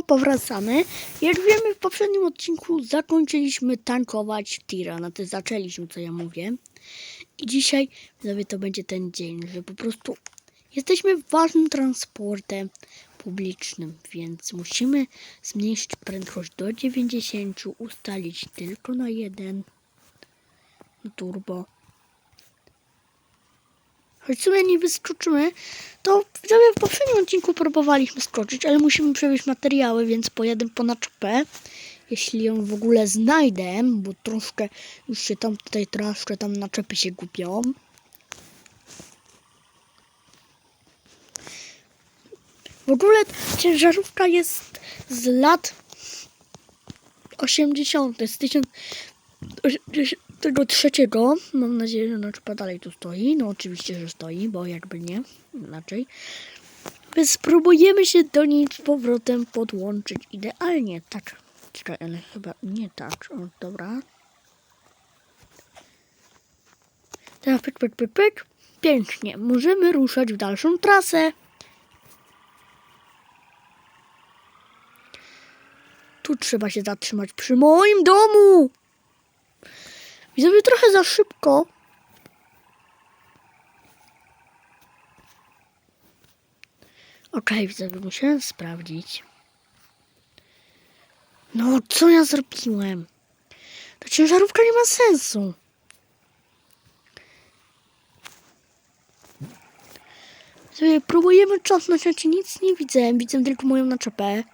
Powracamy. Jak wiemy, w poprzednim odcinku zakończyliśmy tankować tira. No to zaczęliśmy, co ja mówię. I dzisiaj, widzowie, to będzie ten dzień, że po prostu jesteśmy ważnym transportem publicznym, więc musimy zmniejszyć prędkość do 90, ustalić tylko na jeden turbo. Choć w sumie nie wyskoczymy, to w poprzednim odcinku próbowaliśmy skoczyć, ale musimy przewieźć materiały, więc pojadę po naczepę. Jeśli ją w ogóle znajdę, bo troszkę już się tam tutaj troszkę tam naczepy się gubią. W ogóle ciężarówka jest z lat 80. z 1083. Mam nadzieję, że naczepa dalej tu stoi. No oczywiście, że stoi, bo jakby nie, inaczej. Więc spróbujemy się do niej z powrotem podłączyć idealnie. Tak, czekaj, ale chyba nie tak. O, dobra. Teraz pyk, pyk, pyk, pyk. Pięknie. Możemy ruszać w dalszą trasę. Tu trzeba się zatrzymać przy moim domu. Widzowie trochę za szybko. Okej, widzowie, musiałem sprawdzić. No, co ja zrobiłem? Ta ciężarówka nie ma sensu. Widzowie, próbujemy cząsnąć, a ci nic nie widzę. Widzę tylko moją naczepę.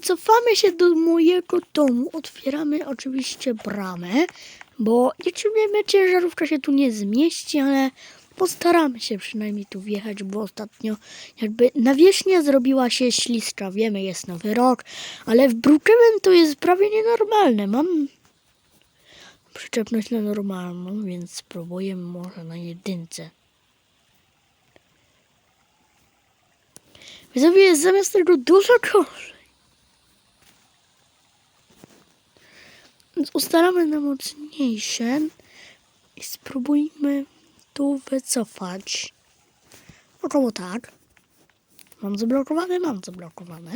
Wycofamy się do mojego domu, otwieramy oczywiście bramę, bo jak wiemy, ciężarówka się tu nie zmieści, ale postaramy się przynajmniej tu wjechać, bo ostatnio jakby nawierzchnia zrobiła się śliska. Wiemy, jest nowy rok, ale w Brookhaven to jest prawie nienormalne. Mam przyczepność na normalną, więc spróbuję może na jedynce. Widzowie, jest zamiast tego dużo gorzej. Więc ustalamy na mocniejsze i spróbujmy tu wycofać. Około tak. Mam zablokowane? Mam zablokowane.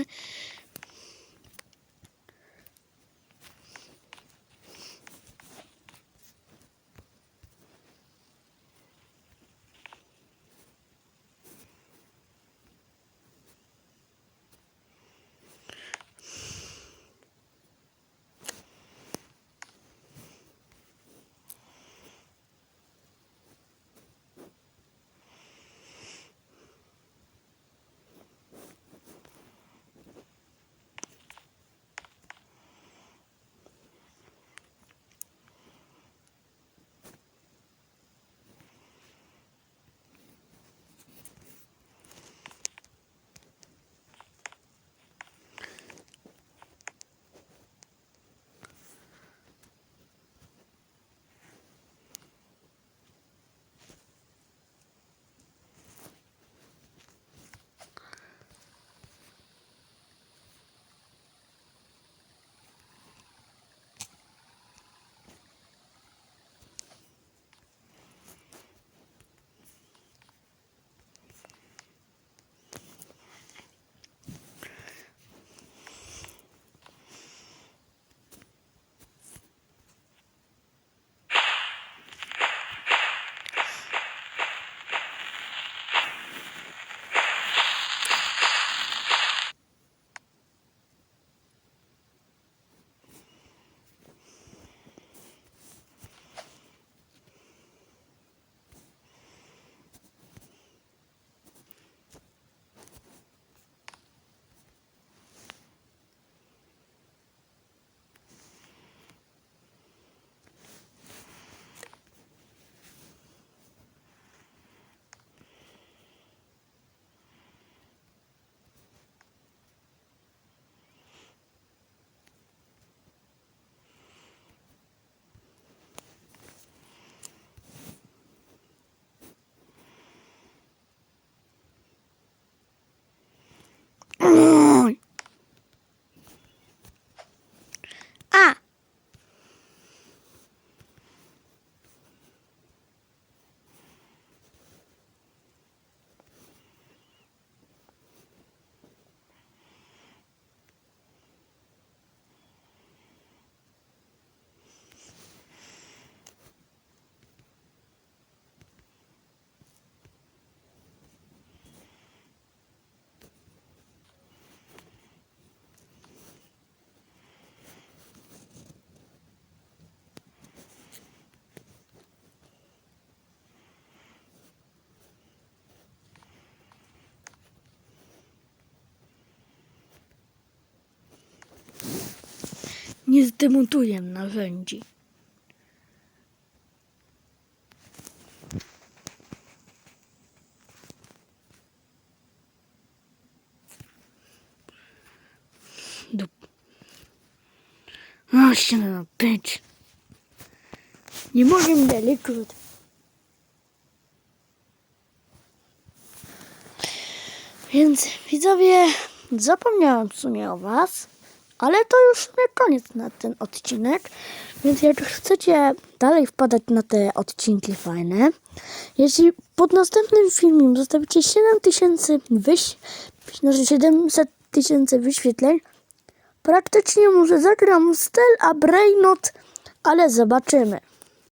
Ugh. Nie zdemontuję narzędzi. Dup. A, się na pięć. Nie możemy daleko. Więc widzowie, zapomniałam w sumie o was, ale to już koniec na ten odcinek. Więc jak chcecie dalej wpadać na te odcinki fajne, jeśli pod następnym filmem zostawicie 7000 wyś... znaczy 700 tysięcy wyświetleń, praktycznie może zagram Stel a ale zobaczymy.